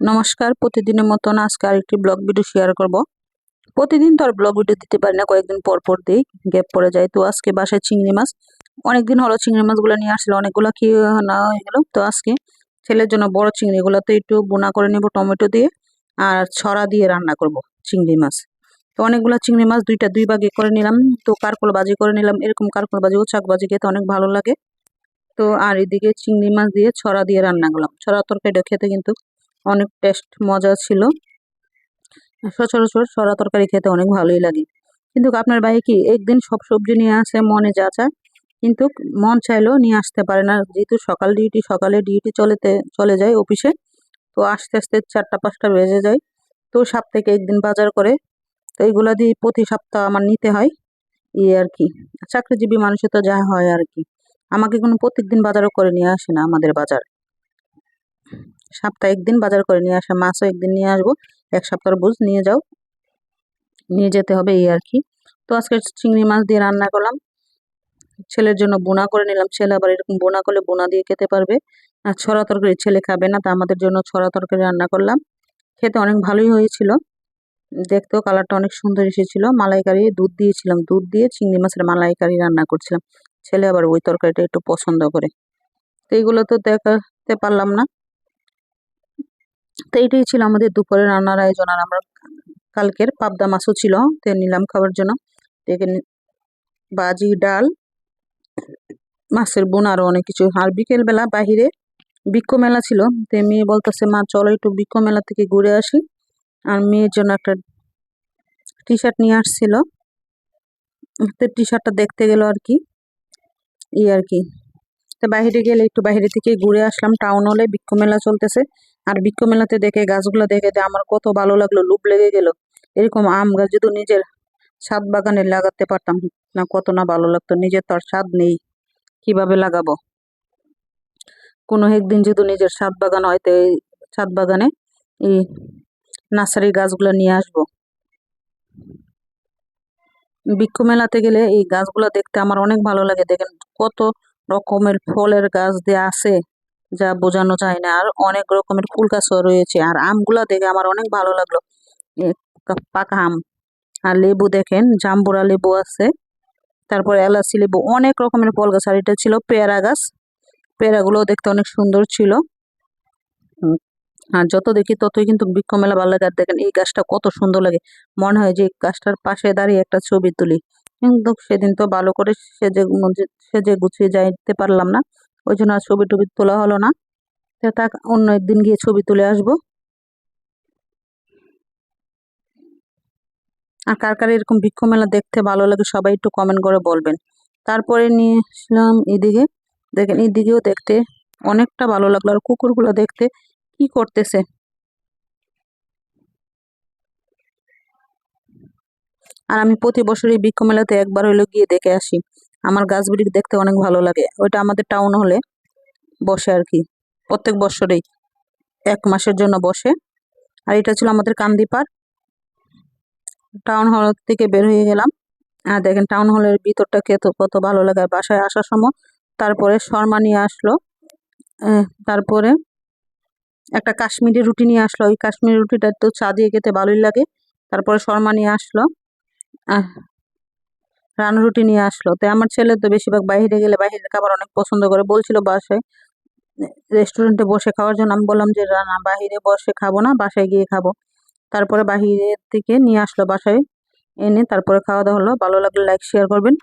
নমস্কার, প্রতিদিনের মতন আজকে আরেকটি ব্লগ ভিডিও শেয়ার করব। প্রতিদিন তো আর ব্লগ ভিডিও দিতে পারি না, কয়েকদিন পর পর দিই গ্যাপ পড়ে যায়। তো আজকে বাসায় চিংড়ি মাছ, অনেকদিন হলো চিংড়ি মাছগুলো নিয়ে আসলে অনেকগুলো কি না হয়ে গেল। তো আজকে ছেলের জন্য বড় চিংড়িগুলো তো একটু বোনা করে নেব, টমেটো দিয়ে, আর ছড়া দিয়ে রান্না করব চিংড়ি মাছ। তো অনেকগুলো চিংড়ি মাছ দুইটা দুই ভাগে করে নিলাম। তো কারকল বাজি করে নিলাম, এরকম কারকল বাজি ও শাক বাজি খেতে অনেক ভালো লাগে। তো আর এদিকে চিংড়ি মাছ দিয়ে ছড়া দিয়ে রান্না করলাম। ছড়া তরকারিটা খেতে কিন্তু অনেক টেস্ট, মজা ছিল। সচরাচর সরা তরকারি খেতে অনেক ভালোই লাগে। কিন্তু আপনার ভাই কি একদিন সব সবজি নিয়ে আসে, মনে যা চায়, কিন্তু মন চাইলেও নিয়ে আসতে পারে না। যেহেতু সকাল ডিউটি সকালে ডিউটি চলেতে, চলে যায় অফিসে তো আস্তে আস্তে চারটা, পাঁচটা বেজে যায়। তো থেকে একদিন বাজার করে, তো এইগুলা দিয়ে প্রতি সপ্তাহ আমার নিতে হয়। ইয়ে আর কি, চাকরিজীবী মানুষের তো যা হয় আর কি। আমাকে কোনো প্রত্যেক দিন বাজারও করে নিয়ে আসে না আমাদের বাজার। সপ্তাহে একদিন বাজার করে নিয়ে আসা, মাছও একদিন নিয়ে আসব, এক সপ্তাহ বুঝ, নিয়ে যাও। নিয়ে যেতে হবে এই আর কি। তো আজকে চিংড়ি মাছ দিয়ে রান্না করলাম। ছেলের জন্য বোনা করে নিলাম। ছেলে আবার এরকম বোনা করলে বোনা দিয়ে খেতে পারবে। আর ছড়া তরকারি ছেলে খাবে না, তা আমাদের জন্য ছড়া তরকারি রান্না করলাম। খেতে অনেক ভালোই হয়েছিল। দেখতেও কালারটা অনেক সুন্দর এসেছিল। মালাইকারি দুধ দিয়েছিলাম। দুধ দিয়ে চিংড়ি মাছের মালাইকারি রান্না করছিলাম। ছেলে আবার ওই তরকারিটা একটু পছন্দ করে। তো এইগুলো তো দেখাতে পারলাম না। তো এইটাই ছিল আমাদের দুপুরে রান্নার আয়োজন। আর আমরা কালকের পাবদা মাছও ছিল, তে নিলাম খাবার জন্য। দেখে বাজি, ডাল, মাছের বোন আরও অনেক কিছু। আর বিকেলবেলা বাহিরে বৃক্ষ মেলা ছিল, তে মেয়ে বলতেছে, মা, চলো একটু বৃক্ষ মেলা থেকে ঘুরে আসি। আর মেয়ের জন্য একটা টি শার্ট নিয়ে আসছিল। টি শার্টটা দেখতে গেল আর কি। ই আর কি। তো বাইরে গেলে একটু বাইরে থেকে ঘুরে আসলাম। টাউন হলে বৃক্ষ মেলা চলতেছে। আর বৃক্ষ মেলাতে দেখে, গাছগুলো দেখে আমার কত ভালো লাগল লুপ লেগে গেল। এরকম আম গাছ যদি নিজের ছাদ বাগানে লাগাতে পারতাম, না কত না ভালো লাগতো। নিজের তো আর ছাদ নেই। কীভাবে লাগাবো? কোনো একদিন যদি নিজের ছাদ বাগান হয়, তো এই ছাদ বাগানে এই নার্সারি গাছগুলো নিয়ে আসব। বৃক্ষ মেলাতে গেলে এই গাছগুলো দেখতে আমার অনেক ভালো লাগে। দেখেন কত রকমের ফলের গাছ দিয়ে আছে, যা বোঝানো যায় না। আর অনেক রকমের ফুল গাছও রয়েছে। আর আমগুলা দেখে আমার অনেক ভালো লাগল। পাকা আম। আর লেবু দেখেন, জাম্বুরা লেবু আছে। তারপর এলাচি লেবু, অনেক রকমের ফল গাছ। আর এটা ছিল পেয়ারা গাছ। পেয়ারাগুলো দেখতে অনেক সুন্দর ছিল। আর যত দেখি ততই কিন্তু বৃক্ষ মেলা ভালো লাগে আর দেখেন এই গাছটা কত সুন্দর লাগে। মনে হয় যে গাছটার পাশে দাঁড়িয়ে একটা ছবি তুলি। কিন্তু সেদিন তো ভালো করে সেজে সেজে গুছিয়ে যাইতে পারলাম না। ওই জন্য আর ছবি টবি তোলা হলো না। তা অন্য একদিন গিয়ে ছবি তুলে আসব। আর কার কার এরকম বৃক্ষ মেলা দেখতে ভালো লাগে সবাই একটু কমেন্ট করে বলবেন। তারপরে নিয়ে আসলাম এদিকে। দেখেন, এদিকেও দেখতে অনেকটা ভালো লাগল। আর কুকুরগুলো দেখতে কি করতেছে? আর আমি প্রতি বছরই বৃক্ষ মেলাতে একবার হইল গিয়ে দেখে আসি। আমার গাছ বিড়ি দেখতে অনেক ভালো লাগে। ওইটা আমাদের টাউন হলে বসে আর কি। প্রত্যেক বছরেই এক মাসের জন্য বসে। আর এটা ছিল আমাদের কান্দিপাড় টাউন হল থেকে বের হয়ে গেলাম। আর দেখেন টাউন হলের ভিতরটা খেতে কত ভালো লাগে। বাসায় আসার সময় তারপরে শর্মা নিয়ে আসলো। তারপরে একটা কাশ্মীরি রুটি নিয়ে আসলো। ওই কাশ্মীরি রুটিটা একটু চা দিয়ে খেতে ভালোই লাগে। তারপরে শর্মা নিয়ে আসলো। রান রুটি নিয়ে আসলো। তাই আমার ছেলে তো বেশিরভাগ বাইরে গেলে বাইরের খাবার অনেক পছন্দ করে। বলছিল বাসায় রেস্টুরেন্টে বসে খাওয়ার জন্য। আমি বললাম যে রানা বাহিরে বসে খাব না, বাসায় গিয়ে খাব। তারপরে বাহিরের থেকে নিয়ে আসলো বাসায়। এনে তারপরে খাওয়া দাওয়া হলো। ভালো লাগলে লাইক শেয়ার করবেন।